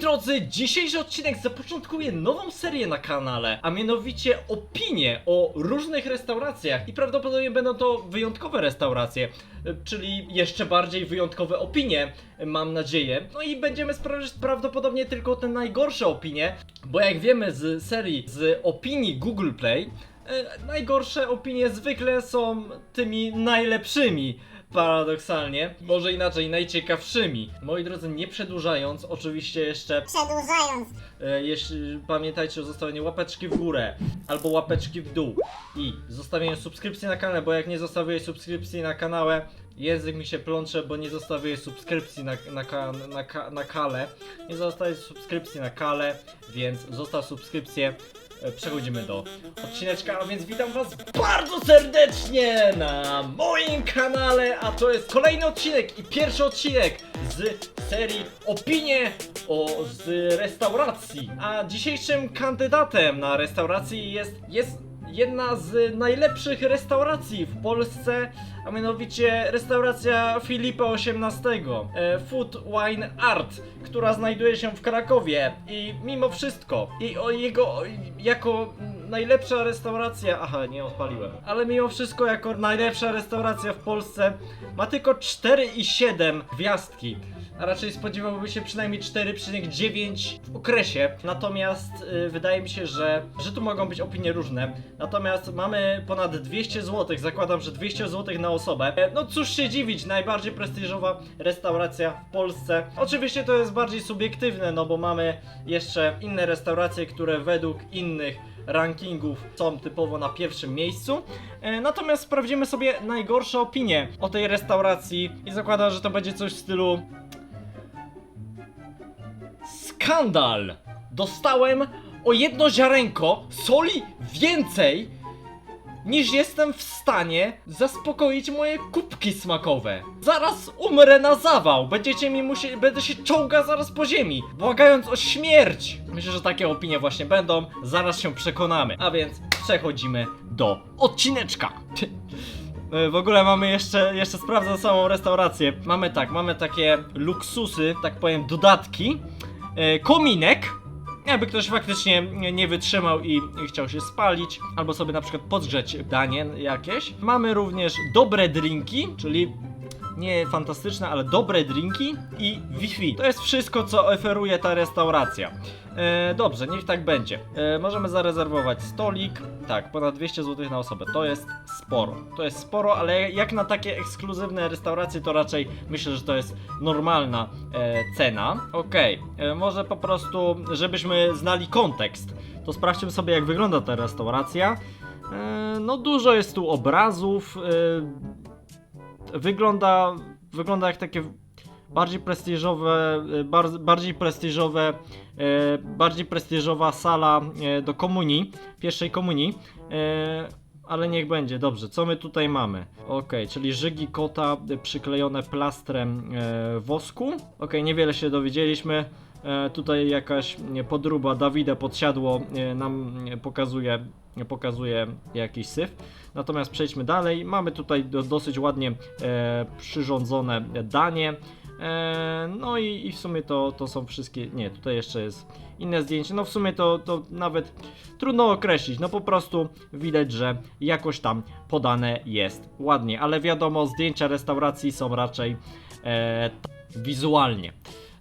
drodzy, dzisiejszy odcinek zapoczątkuje nową serię na kanale, a mianowicie opinie o różnych restauracjach i prawdopodobnie będą to wyjątkowe restauracje, czyli jeszcze bardziej wyjątkowe opinie, mam nadzieję. No i będziemy sprawdzać prawdopodobnie tylko te najgorsze opinie, bo jak wiemy z serii z opinii Google Play, y, najgorsze opinie zwykle są tymi najlepszymi. Paradoksalnie, może inaczej, najciekawszymi. Moi drodzy, nie przedłużając, oczywiście jeszcze Przedłużając, E, jeśli pamiętajcie o zostawieniu łapeczki w górę albo łapeczki w dół i zostawieniu subskrypcji na kanale, bo jak nie zostawiłeś subskrypcji na kanale, język mi się plącze, bo nie zostawiłeś subskrypcji na, na, ka, na, ka, na kale. Nie zostawiłeś subskrypcji na kale, więc zostaw subskrypcję. E, Przechodzimy do odcineczka, a więc witam was bardzo serdecznie na moim kanale, a to jest kolejny odcinek i pierwszy odcinek z serii Opinie o z restauracji. A dzisiejszym kandydatem na restauracji jest, jest jedna z najlepszych restauracji w Polsce, a mianowicie restauracja Filipa XVIII, e, Food Wine Art, która znajduje się w Krakowie. I mimo wszystko, i o jego, jako najlepsza restauracja, aha, nie odpaliłem, ale mimo wszystko jako najlepsza restauracja w Polsce ma tylko 4,7 gwiazdki a raczej spodziewałby się przynajmniej 4,9 w okresie. Natomiast y, wydaje mi się, że, że tu mogą być opinie różne. Natomiast mamy ponad 200 zł, zakładam, że 200 zł na osobę. E, No cóż się dziwić, najbardziej prestiżowa restauracja w Polsce. Oczywiście to jest bardziej subiektywne, no bo mamy jeszcze inne restauracje, które według innych rankingów są typowo na pierwszym miejscu. E, Natomiast sprawdzimy sobie najgorsze opinie o tej restauracji i zakładam, że to będzie coś w stylu Skandal! Dostałem o jedno ziarenko soli więcej niż jestem w stanie zaspokoić moje kubki smakowe. Zaraz umrę na zawał. Będziecie mi musieli, będę się czołgał zaraz po ziemi, błagając o śmierć. Myślę, że takie opinie właśnie będą. Zaraz się przekonamy. A więc przechodzimy do odcineczka. E, W ogóle mamy jeszcze, jeszcze sprawdzę samą restaurację. Mamy tak, mamy takie luksusy, tak powiem, dodatki. E, kominek. Jakby ktoś faktycznie nie- wytrzymał i chciał się spalić, albo sobie na przykład podgrzeć danie jakieś. Mamy również dobre drinki, czyli nie fantastyczne, ale dobre drinki i Wi-Fi. To jest wszystko, co oferuje ta restauracja. E, dobrze, niech tak będzie. E, możemy zarezerwować stolik. Tak, ponad 200 zł na osobę. To jest sporo. To jest sporo, ale jak na takie ekskluzywne restauracje, to raczej myślę, że to jest normalna e, cena. Okej, e, może po prostu, żebyśmy znali kontekst, to sprawdźmy sobie, jak wygląda ta restauracja. E, no, dużo jest tu obrazów. E, wygląda, wygląda jak takie bardziej prestiżowe, e, bar, bardziej prestiżowe, e, bardziej prestiżowa sala e, do komunii, pierwszej komunii. E, ale niech będzie, dobrze. Co my tutaj mamy? Ok, czyli żygi kota przyklejone plastrem e, wosku. Ok, niewiele się dowiedzieliśmy. E, tutaj jakaś podruba Dawida podsiadło e, nam e, pokazuje, pokazuje jakiś syf. Natomiast przejdźmy dalej. Mamy tutaj do, dosyć ładnie przyrządzone danie. No i, i w sumie to, to są wszystkie. Nie, tutaj jeszcze jest inne zdjęcie. No w sumie to, to nawet trudno określić. No po prostu widać, że jakoś tam podane jest ładnie. Ale wiadomo, zdjęcia restauracji są raczej e, wizualnie.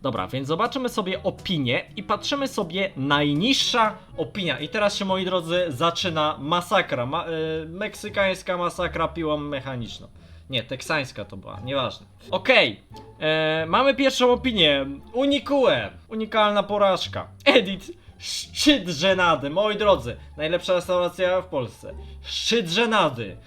Dobra, więc zobaczymy sobie opinię i patrzymy sobie najniższa opinia. I teraz się, moi drodzy, zaczyna masakra. Ma, e, meksykańska masakra piłą mechaniczną. Nie, teksańska to była, nieważne. Okej, e, mamy pierwszą opinię. Unikue, unikalna porażka. Edit, szczyt żenady, moi drodzy. Najlepsza restauracja w Polsce. Szczyt żenady.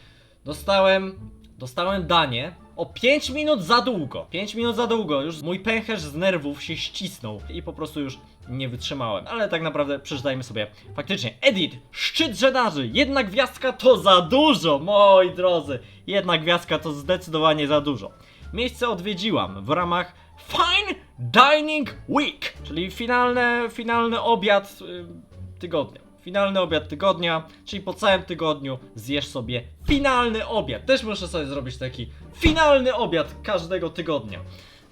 Dostałem, dostałem danie o 5 minut za długo. 5 minut za długo, już mój pęcherz z nerwów się ścisnął i po prostu już nie wytrzymałem. Ale tak naprawdę przeczytajmy sobie faktycznie. Edit, szczyt żenady, jedna gwiazdka to za dużo, moi drodzy. Jedna gwiazdka to zdecydowanie za dużo. Miejsce odwiedziłam w ramach Fine Dining Week, czyli finalne, finalny obiad y, tygodnia. Finalny obiad tygodnia, czyli po całym tygodniu zjesz sobie finalny obiad. Też muszę sobie zrobić taki finalny obiad każdego tygodnia.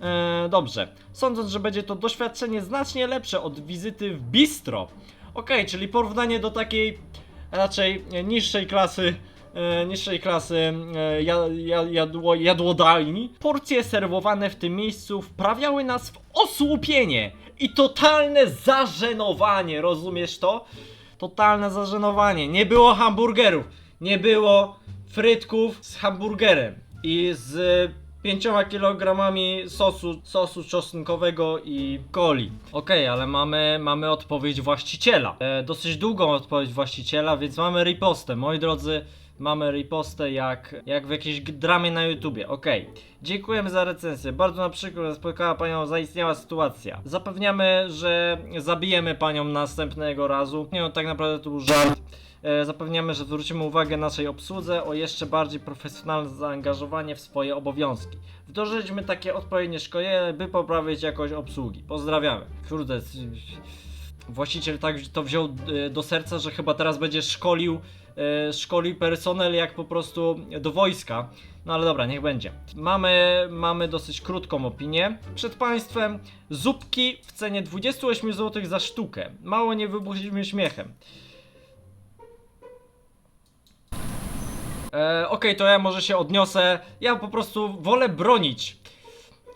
E, dobrze. Sądząc, że będzie to doświadczenie znacznie lepsze od wizyty w bistro. Okej, czyli porównanie do takiej raczej niższej klasy e, niższej klasy e, ja, ja, jadło, jadłodalni. Porcje serwowane w tym miejscu wprawiały nas w osłupienie i totalne zażenowanie, rozumiesz to? Totalne zażenowanie. Nie było hamburgerów, nie było frytków z hamburgerem i z 5 kilogramami sosu, sosu czosnkowego i coli. Okej, ale mamy, mamy odpowiedź właściciela. E, dosyć długą odpowiedź właściciela, więc mamy ripostę. Moi drodzy, mamy ripostę jak, jak w jakiejś dramie na YouTubie. Okej, dziękujemy za recenzję. Bardzo na przykro, że spotkała panią zaistniała sytuacja. Zapewniamy, że zabijemy panią następnego razu. Nie, no, tak naprawdę to był żart. E, Zapewniamy, że zwrócimy uwagę naszej obsłudze o jeszcze bardziej profesjonalne zaangażowanie w swoje obowiązki. Wdrożyliśmy takie odpowiednie szkolenie, by poprawić jakość obsługi. Pozdrawiamy. Kurde, właściciel tak to wziął e, do serca, że chyba teraz będzie szkolił, e, szkolił personel jak po prostu do wojska. No ale dobra, niech będzie. Mamy, mamy dosyć krótką opinię. Przed Państwem zupki w cenie 28 zł za sztukę. Mało nie wybuchliśmy śmiechem. E, Okej, to ja może się odniosę. Ja po prostu wolę bronić.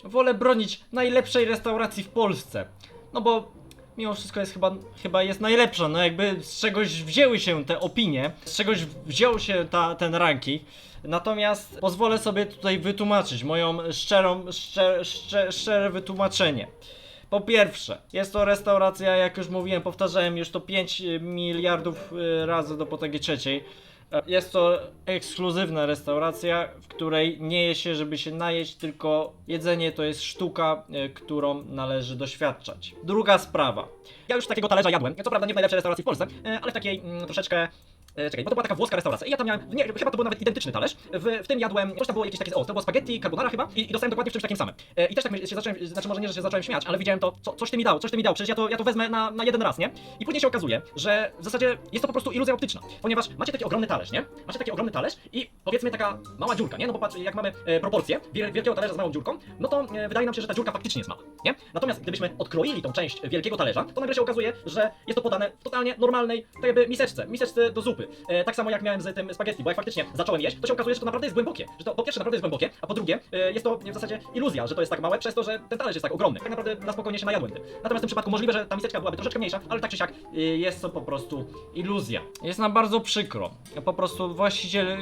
Wolę bronić najlepszej restauracji w Polsce. No bo mimo wszystko jest chyba, chyba jest najlepsza. No jakby z czegoś wzięły się te opinie, z czegoś wziął się ta, ten ranking. Natomiast pozwolę sobie tutaj wytłumaczyć moją szczerą, szczer, szczer, szczere wytłumaczenie. Po pierwsze, jest to restauracja, jak już mówiłem, powtarzałem już to 5 miliardów y, razy do potęgi trzeciej. E, Jest to ekskluzywna restauracja, w której nie je się, żeby się najeść, tylko jedzenie to jest sztuka, e, którą należy doświadczać. Druga sprawa. Ja już takiego talerza jadłem, co prawda nie w najlepszej restauracji w Polsce, e, ale w takiej mm, troszeczkę E, czekaj, bo to była taka włoska restauracja i ja tam miałem, nie, chyba to był nawet identyczny talerz. W, w tym jadłem, coś tam było jakieś takie, o, to było spaghetti, carbonara chyba i, i dostałem dokładnie w czymś takim samym. E, I też tak się zacząłem, znaczy może nie, że się zacząłem śmiać, ale widziałem to, co, coś ty mi dał, coś ty mi dał, przecież ja to, ja to wezmę na, na jeden raz, nie? I później się okazuje, że w zasadzie jest to po prostu iluzja optyczna, ponieważ macie taki ogromny talerz, nie? Macie taki ogromny talerz i powiedzmy taka mała dziurka, nie? No bo patrz, jak mamy e, proporcje wiel, wielkiego talerza z małą dziurką, no to e, wydaje nam się, że ta dziurka faktycznie jest mała, nie? Natomiast gdybyśmy odkroili tą część wielkiego talerza, to nagle się okazuje, że jest to podane w totalnie normalnej, tak jakby miseczce, miseczce do zupy. E, tak samo jak miałem z tym spaghetti, bo jak faktycznie zacząłem jeść, to się okazuje, że to naprawdę jest głębokie. Że to po pierwsze naprawdę jest głębokie, a po drugie e, jest to w zasadzie iluzja, że to jest tak małe, przez to, że ten talerz jest tak ogromny. Tak naprawdę na spokojnie się najadłem tym. Natomiast w tym przypadku możliwe, że ta miseczka byłaby troszeczkę mniejsza, ale tak czy siak e, jest to po prostu iluzja. Jest nam bardzo przykro. Po prostu właściciel... e,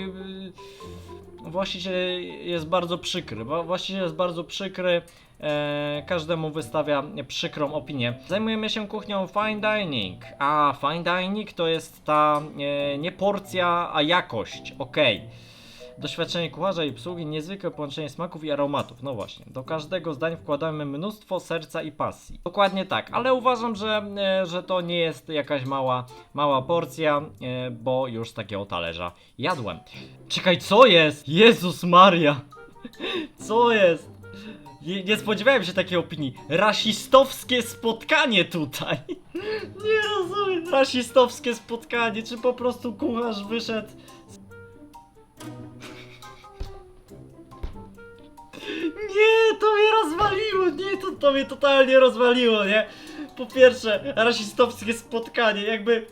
Właściciel jest bardzo przykry, bo właściciel jest bardzo przykry, e, każdemu wystawia przykrą opinię. Zajmujemy się kuchnią fine dining, a fine dining to jest ta e, nie porcja, a jakość, okej. Doświadczenie kucharza i obsługi, niezwykłe połączenie smaków i aromatów. No właśnie, do każdego zdań wkładamy mnóstwo serca i pasji. Dokładnie tak, ale uważam, że, e, że to nie jest jakaś mała, mała porcja, e, bo już takiego talerza jadłem. Czekaj, co jest? Jezus Maria! Co jest? Nie, nie spodziewałem się takiej opinii. Rasistowskie spotkanie tutaj. Nie rozumiem. Rasistowskie spotkanie. Czy po prostu kucharz wyszedł Nie, to mnie rozwaliło, nie, to, to mnie totalnie rozwaliło, nie? Po pierwsze, rasistowskie spotkanie, jakby...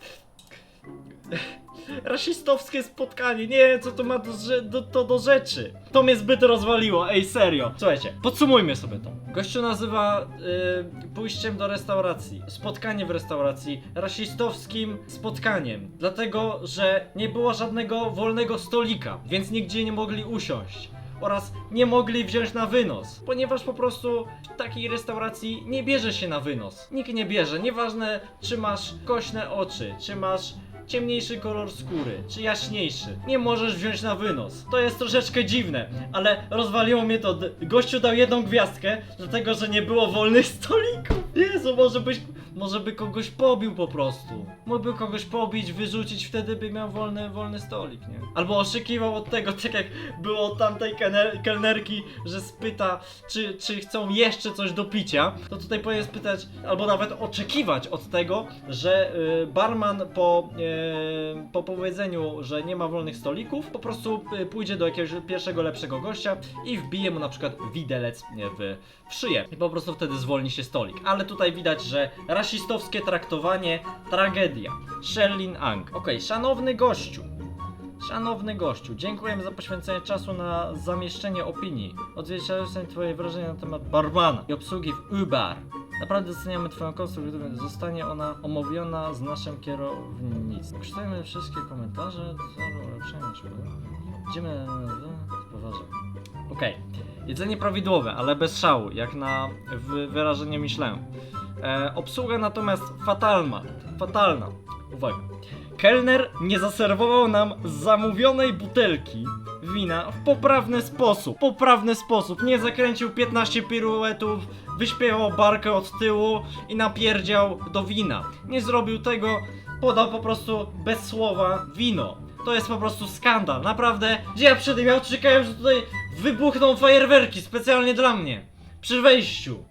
Rasistowskie spotkanie, nie co to ma do, do, to do rzeczy. To mnie zbyt rozwaliło, ej serio. Słuchajcie, podsumujmy sobie to. Gościu nazywa y, pójściem do restauracji, spotkanie w restauracji, rasistowskim spotkaniem. Dlatego, że nie było żadnego wolnego stolika, więc nigdzie nie mogli usiąść oraz nie mogli wziąć na wynos, ponieważ po prostu w takiej restauracji nie bierze się na wynos. Nikt nie bierze, nieważne czy masz kośne oczy, czy masz ciemniejszy kolor skóry, czy jaśniejszy. Nie możesz wziąć na wynos. To jest troszeczkę dziwne, ale rozwaliło mnie to. Gościu dał jedną gwiazdkę, dlatego że nie było wolnych stolików. Jezu, może być może by kogoś pobił po prostu. Mógłby kogoś pobić, wyrzucić, wtedy by miał wolny, wolny stolik, nie? Albo oszukiwał od tego, tak jak było od tamtej kelner, kelnerki, że spyta, czy, czy chcą jeszcze coś do picia, to tutaj powinien spytać, albo nawet oczekiwać od tego, że y, barman po, y, po powiedzeniu, że nie ma wolnych stolików, po prostu y, pójdzie do jakiegoś pierwszego lepszego gościa i wbije mu na przykład widelec w, w szyję. I po prostu wtedy zwolni się stolik. Ale tutaj widać, że rasistowskie traktowanie, tragedia. Sherlin Ang. Okej, szanowny gościu. Szanowny gościu, dziękujemy za poświęcenie czasu na zamieszczenie opinii. Odzwierciedlając twoje wrażenia na temat barmana i obsługi w Uber. Naprawdę doceniamy twoją konstruktywność. Zostanie ona omówiona z naszym kierownictwem. Czytajmy wszystkie komentarze. Co ulepszenia czy Idziemy... Poważnie. Okej. Jedzenie prawidłowe, ale bez szału, jak na wy- wyrażenie Michelin. E, obsługa natomiast fatalna. Fatalna. Uwaga. Kelner nie zaserwował nam zamówionej butelki wina w poprawny sposób. Poprawny sposób. Nie zakręcił 15 piruetów, wyśpiewał barkę od tyłu i napierdział do wina. Nie zrobił tego, podał po prostu bez słowa wino. To jest po prostu skandal, naprawdę. Ja przy tym ja czekałem, że tutaj wybuchną fajerwerki specjalnie dla mnie. Przy wejściu.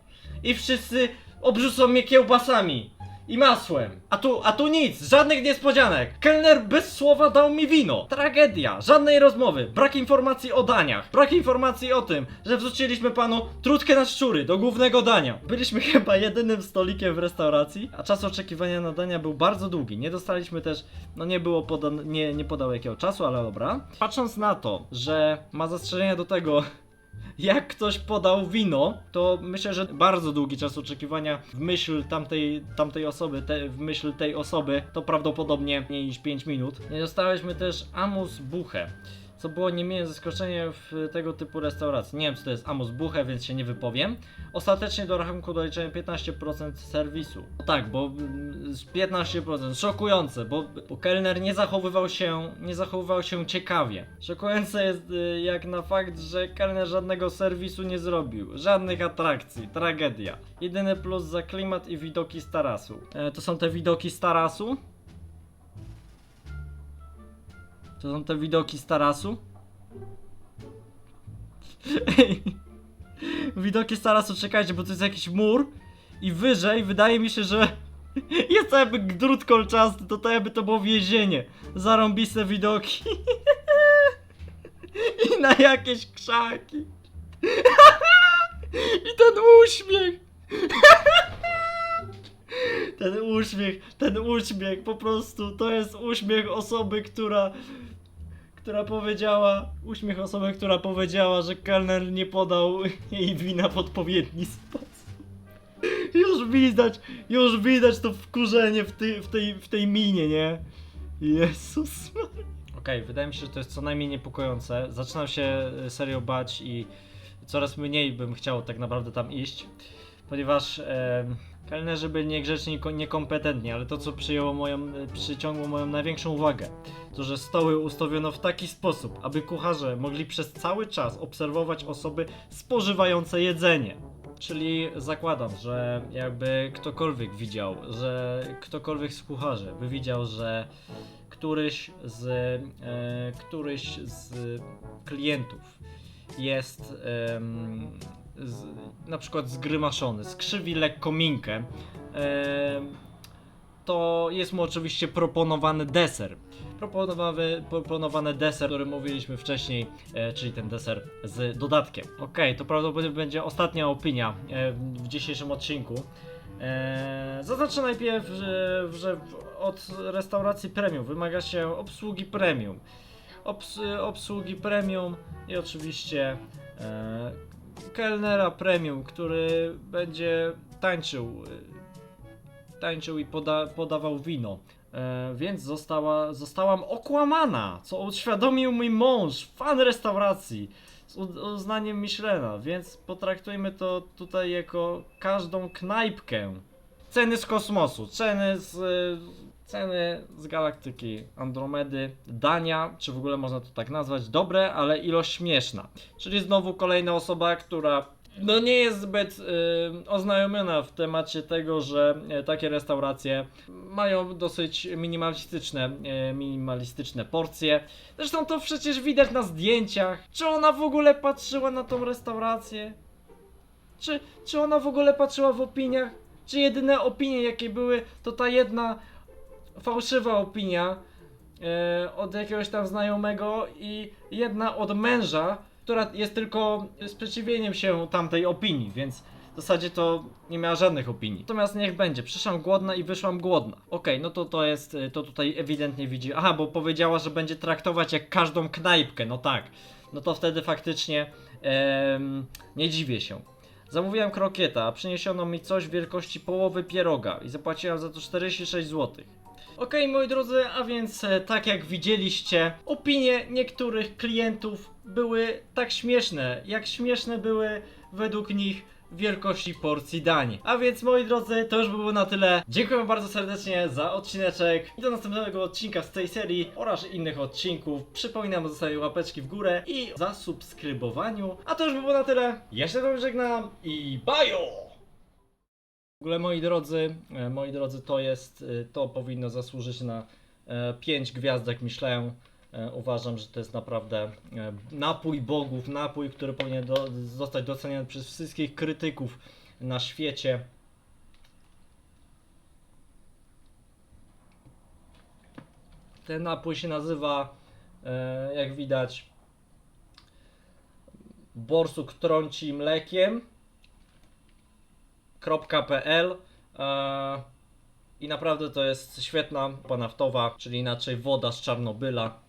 I wszyscy obrzucą mnie kiełbasami i masłem. A tu, a tu nic, żadnych niespodzianek. Kelner bez słowa dał mi wino. Tragedia, żadnej rozmowy, brak informacji o daniach, brak informacji o tym, że wrzuciliśmy panu trutkę na szczury do głównego dania. Byliśmy chyba jedynym stolikiem w restauracji, a czas oczekiwania na dania był bardzo długi. Nie dostaliśmy też, no nie było podane, nie, nie podał jakiego czasu, ale dobra. Patrząc na to, że ma zastrzeżenia do tego, jak ktoś podał wino, to myślę, że bardzo długi czas oczekiwania w myśl tamtej, tamtej osoby, te, w myśl tej osoby, to prawdopodobnie mniej niż 5 minut. Nie dostaliśmy też Amus Buche, co było niemiłe zaskoczenie w tego typu restauracji. Nie wiem, co to jest Amus Buche, więc się nie wypowiem. Ostatecznie do rachunku doliczono 15% serwisu. Tak, bo mm, z 15%, szokujące, bo, bo kelner nie zachowywał się, nie zachowywał się ciekawie. Szokujące jest y, jak na fakt, że kelner żadnego serwisu nie zrobił, żadnych atrakcji, tragedia. Jedyny plus za klimat i widoki z tarasu. E, to są te widoki z tarasu? To są te widoki z tarasu? Ej, widoki z tarasu, czekajcie, bo to jest jakiś mur i wyżej wydaje mi się, że jest to jakby drut kolczasty, to to jakby to było więzienie. Zarąbiste widoki. I na jakieś krzaki. I ten uśmiech. Ten uśmiech, ten uśmiech, po prostu to jest uśmiech osoby, która która powiedziała, uśmiech osoby, która powiedziała, że kelner nie podał jej wina w odpowiedni sposób. Już widać, już widać to wkurzenie w, tej w, tej, w tej minie, nie? Jezus Maria. Okej, wydaje mi się, że to jest co najmniej niepokojące. Zaczynam się y, serio bać i coraz mniej bym chciał tak naprawdę tam iść, ponieważ e, kelnerzy byli niegrzeczni i ko- niekompetentni, ale to co przyjęło moją, y, przyciągło moją największą uwagę, to że stoły ustawiono w taki sposób, aby kucharze mogli przez cały czas obserwować osoby spożywające jedzenie. Czyli zakładam, że jakby ktokolwiek widział, że ktokolwiek z kucharzy by widział, że któryś z, e, któryś z klientów jest em, z, na przykład zgrymaszony, skrzywi lekko minkę, to jest mu oczywiście proponowany deser. Proponowany, proponowany deser, o którym mówiliśmy wcześniej, e, czyli ten deser z dodatkiem. Okej, to prawdopodobnie będzie ostatnia opinia e, w dzisiejszym odcinku. E, zaznaczę najpierw, że, że od restauracji premium wymaga się obsługi premium. Obs, obsługi premium i oczywiście kelnera premium, który będzie tańczył, e, tańczył i poda, podawał wino. E, więc została, zostałam okłamana, co uświadomił mój mąż, fan restauracji, z uznaniem Michelena, więc potraktujmy to tutaj jako każdą knajpkę. Ceny z kosmosu, ceny z, ceny z galaktyki Andromedy, dania, czy w ogóle można to tak nazwać, dobre, ale ilość śmieszna. Czyli znowu kolejna osoba, która no nie jest zbyt y, oznajomiona w temacie tego, że e, takie restauracje mają dosyć minimalistyczne, e, minimalistyczne porcje. Zresztą to przecież widać na zdjęciach. Czy ona w ogóle patrzyła na tą restaurację? Czy, czy ona w ogóle patrzyła w opiniach? Czy jedyne opinie jakie były to ta jedna fałszywa opinia e, od jakiegoś tam znajomego i jedna od męża, która jest tylko sprzeciwieniem się tamtej opinii, więc w zasadzie to nie miała żadnych opinii. Natomiast niech będzie, przyszłam głodna i wyszłam głodna. Okej, no to to jest, y, to tutaj ewidentnie widzi. Aha, bo powiedziała, że będzie traktować jak każdą knajpkę, no tak. No to wtedy faktycznie nie dziwię się. Zamówiłem krokieta, a przyniesiono mi coś wielkości połowy pieroga i zapłaciłem za to 46 zł. Okej, moi drodzy, a więc e, tak jak widzieliście, opinie niektórych klientów były tak śmieszne, jak śmieszne były według nich wielkości porcji dań. A więc moi drodzy, to już by było na tyle. Dziękuję bardzo serdecznie za odcineczek i do następnego odcinka z tej serii oraz innych odcinków. Przypominam o zostawieniu łapeczki w górę i zasubskrybowaniu. A to już by było na tyle. Ja się z wami żegnam i bajo! W ogóle moi drodzy, e, moi drodzy, to jest, e, to powinno zasłużyć na 5 gwiazdek Michelin. E, Uważam, że to jest naprawdę e, napój bogów, napój, który powinien do, zostać doceniony przez wszystkich krytyków na świecie. Ten napój się nazywa, e, jak widać, borsuk trąci mlekiem .pl e, i naprawdę to jest świetna naftowa, czyli inaczej woda z Czarnobyla.